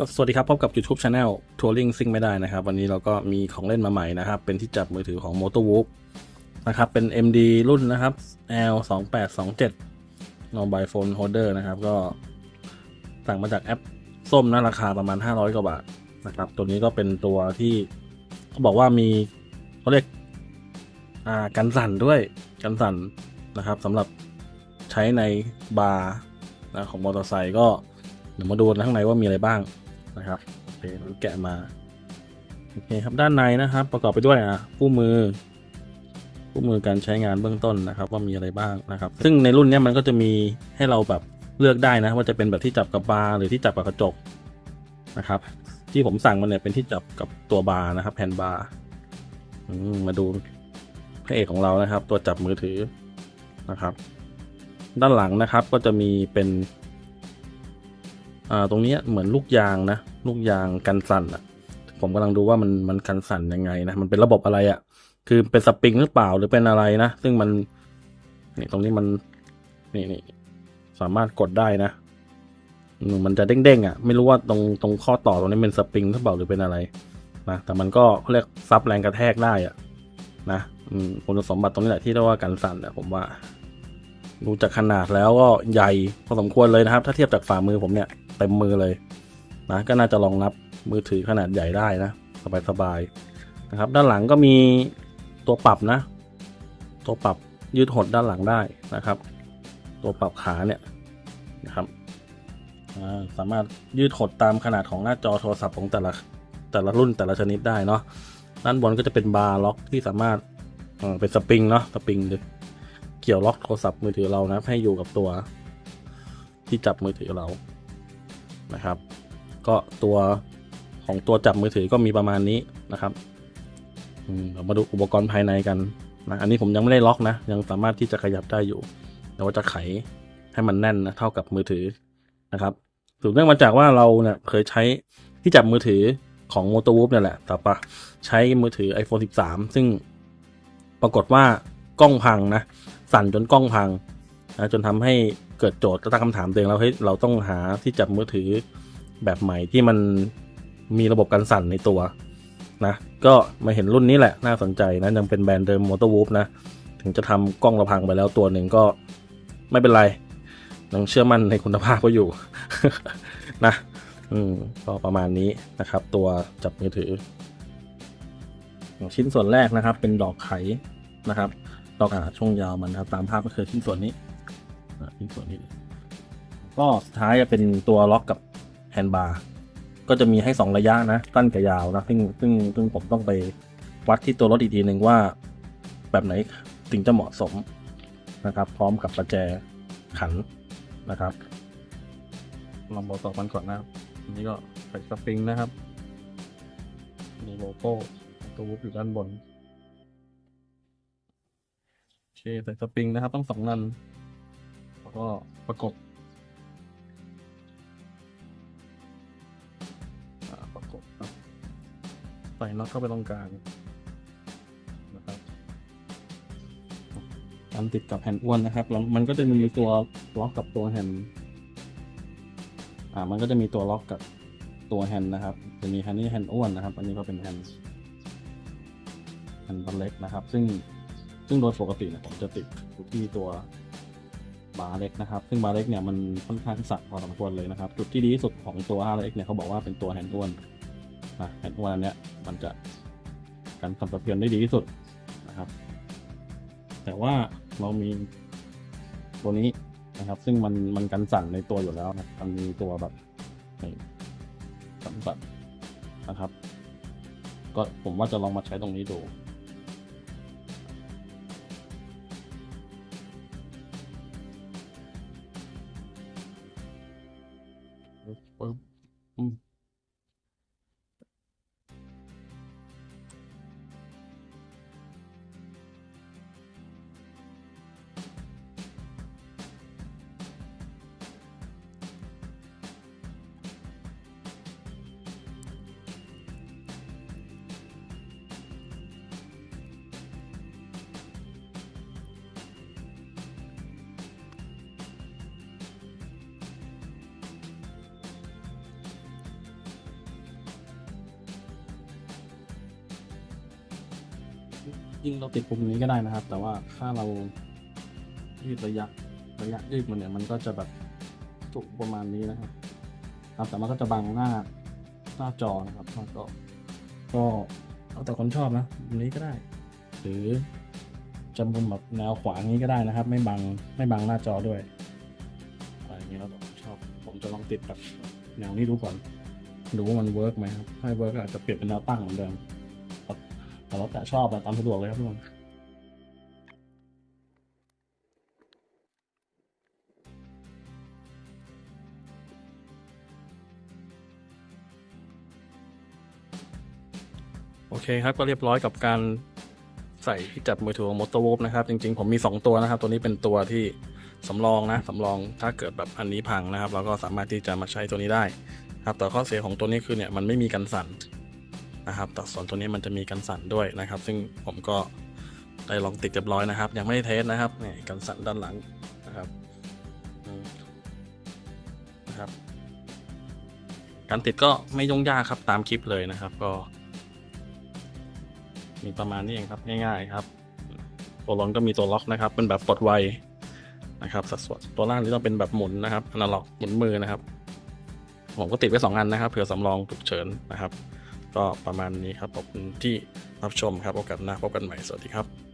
ก็สวัสดีครับ พบกับ YouTube Channel Touring ซิ่งไม่ได้นะครับ วันนี้เราก็มีของเล่นมาใหม่นะครับ เป็นที่จับมือถือของ m o t o w o o p นะครับ เป็น MD รุ่นนะครับ L 2 8 2 7 Mobile Phone Holder นะครับ ก็สั่งมาจากแอปส้มนะราคาประมาณ 500 กว่าบาทนะครับ ตัวนี้ก็เป็นตัวที่เขาบอกว่ามีเขาเรียกกันสั่นด้วยกันสั่นนะครับสำหรับใช้ในบาร์นะของมอเตอร์ไซค์ก็เดี๋ยวมาดูข้างในว่ามีอะไรบ้าง นะครับเคเราแกะมาโอเคครับด้านในนะครับ ประกอบไปด้วยอะคู่มือคู่มือการใช้งานเบื้องต้นนะครับ ว่ามีอะไรบ้างนะครับ ซึ่งในรุ่นนี้มันก็จะมีให้เราแบบเลือกได้นะว่าจะเป็นแบบที่จับกับบาร์หรือที่จับกับกระจกนะครับ ที่ผมสั่งมันเนี่ยเป็นที่จับกับตัวบาร์นะครับแผ่นบาร์มมาดูพระเอกของเรานะครับ ตัวจับมือถือนะครับ ด้านหลังนะครับก็จะมีเป็น อ่าตรงนี้เหมือนลูกยางนะลูกยางกันสั่นอะ ผมกำลังดูว่ามันมันกันสั่นยังไงนะมันเป็นระบบอะไรอะ คือเป็นสปริงหรือเปล่าหรือเป็นอะไรนะซึ่งมันนี่ตรงนี้มันนี่นี่สามารถกดได้นะมมันจะเด้งๆอะ ไม่รู้ว่าตรงตรงข้อต่อตรงนี้เป็นสปริงหรือเปล่าหรือเป็นอะไรนะแต่มันก็เขาเรียกซับแรงกระแทกได้อะนะอืมคุณสมบัติตรงนี้แหละที่เรียกว่ากันสั่นอะผมว่าดูจากขนาดแล้วก็ใหญ่พอสมควรเลยนะครับ ถ้าเทียบจากฝ่ามือผมเนี่ย เต็มมือเลยนะก็น่าจะรองรับมือถือขนาดใหญ่ได้นะ สบายๆนะครับ ด้านหลังก็มีตัวปรับนะ ตัวปรับยืดหดด้านหลังได้นะครับ ตัวปรับขาเนี่ยนะครับสามารถยืดหดตามขนาดของหน้าจอโทรศัพท์ของแต่ละแต่ละรุ่นแต่ละชนิดได้เนาะด้านบนก็จะเป็นบาร์ล็อกที่สามารถเป็นสปริงเนาะสปริงดึเกี่ยวล็อกโทรศัพท์มือถือเรานะให้อยู่กับตัวที่จับมือถือเรา นะครับ ก็ตัวของตัวจับมือถือก็มีประมาณนี้นะครับมเรามาดูอุปกรณ์ภายในกันนะอันนี้ผมยังไม่ได้ล็อกนะ ยังสามารถที่จะขยับได้อยู่ แต่ว่าจะไขให้มันแน่นนะเท่ากับมือถือนะครับสืบเนื่องมาจากว่าเราเนี่ยเคยใช้ที่จับมือถือของ m o t o w o o p เนี่ยแหละ แต่ปะใช้มือถือ iPhone 13 ซึ่งปรากฏว่ากล้องพังนะ สั่นจนกล้องพังนะจนทำให้ เกิดโจทย์ตั้งคำถามตัวเองแล้วเฮ้ยเราต้องหาที่จับมือถือแบบใหม่ที่มันมีระบบการสั่นในตัวนะก็มาเห็นรุ่นนี้แหละ น่าสนใจนะยังเป็นแบรนด์เดิม m o t o w o o p นะ ถึงจะทำกล้องราพังไปแล้วตัวหนึ่งก็ไม่เป็นไรยังเชื่อมั่นในคุณภาพก็อยู่นะ อืมก็ประมาณนี้นะครับ ตัวจับมือถือ ชิ้นส่วนแรกนะครับ เป็นดอกไขนะครับ ดอกอ่าช่วงยาวมันนะครับตามภาพก็คือชิ้นส่วนนี้ ชิ้นส่วนนี้ก็สุดท้ายจะเป็นตัวล็อกกับแฮนด์บาร์ก็จะมีให้สองระยะนะสั้นกับยาวนะซึ่งซึ่งซึ่งผมต้องไปวัดที่ตัวรถอีกทีหนึ่งว่า แบบไหนถึงจะเหมาะสมนะครับ พร้อมกับประแจขันนะครับลองบอกต่อมันก่อนนะครับอันนี้ก็ใส่สปริงนะครับ มีโลโก้ตัววุบอยู่ด้านบนโอเคใส่สปริงนะครับต้องสองนัน แล้วก็ประกบประกบใส่น็อตเข้าไปตรงกลางนะครับอันติดกับแผ่นอ้วนนะครับแล้วมันก็จะมีตัวล็อกกับตัวแฮนด์อ่ามันก็จะมีตัวล็อกกับตัวแฮนด์นะครับ จะมีแฮนด์นี่แฮนด์อ้วนนะครับ อันนี้ก็เป็นแฮนด์แฮนด์บันเล็กนะครับ ซึ่งซึ่งโดยปกติเนี่ยผมจะติดที่ตัว บาร์เล็กนะครับ ซึ่งบาร์เล็กเนี่ยมันค่อนข้างสั่นพอสมควรเลยนะครับ จุดที่ดีที่สุดของตัว r x เนี่ยเขาบอกว่าเป็นตัวแฮนด์อ้วนนะแฮนด์อ้วนอันเนี้ยมันจะกันสั่นสะเทือนได้ดีที่สุดนะครับ แต่ว่าเรามีตัวนี้นะครับ ซึ่งมันมันกันสั่นในตัวอยู่แล้วนะมันมีตัวแบบสั่นสั่นนะครับ ก็ผมว่าจะลองมาใช้ตรงนี้ดู Well, ยิ่งเราติดปุ่มนี้ก็ได้นะครับ แต่ว่าถ้าเรายืดระยะระยะยืดมันเนี่ยมันก็จะแบบสุกประมาณนี้นะครับครับแต่มันก็จะบังหน้าหน้าจอนะครับหน้าจอก็เอาแต่คนชอบนะมุมนี้ก็ได้ หรือจะมุมแบบแนวขวางนี้ก็ได้นะครับ ไม่บังไม่บังหน้าจอด้วยอะไรอย่างนี้แล้วแต่ผมชอบผมจะลองติดแบบแนวนี้ดูก่อนดูว่ามันเวิร์กไหมครับถ้าเวิร์กอาจจะเปลี่ยนเป็นแนวตั้งเหมือนเดิม แต่แล้วแต่ชอบแบบตามสะดวกเลยครับทุกคนโอเคครับก็เรียบร้อยกับการใส่ที่จับมือถือของ m o t o w o l f นะครับ จริง ๆ ผมมี 2 ตัวนะครับ ตัวนี้เป็นตัวที่สำรองนะสำรองถ้าเกิดแบบอันนี้พังนะครับ เราก็สามารถที่จะมาใช้ตัวนี้ได้ครับแต่ข้อเสียของตัวนี้คือเนี่ยมันไม่มีกันสั่น นะครับแต่ส่วนตัวนี้มันจะมีกันสั่นด้วยนะครับ ซึ่งผมก็ได้ลองติดเรียบร้อยนะครับ ยังไม่ได้เทสนะครับนี่กันสั่นด้านหลังนะครับนะครับการติดก็ไม่ยุ่งยากครับตามคลิปเลยนะครับ ก็ มีประมาณนี้เองครับง่ายๆครับ ตัวรองก็มีตัวล็อกนะครับ เป็นแบบปลดไวนะครับ สัดส่วนตัวล่างนี่ต้องเป็นแบบหมุนนะครับอนาล็อกหมุนมือนะครับ ผมก็ติดไว้สองอันนะครับเผื่อสำรองฉุกเฉินนะครับ ก็ประมาณนี้ครับขอบคุณที่รับชมครับโอกาสหน้าพบกันใหม่สวัสดีครับ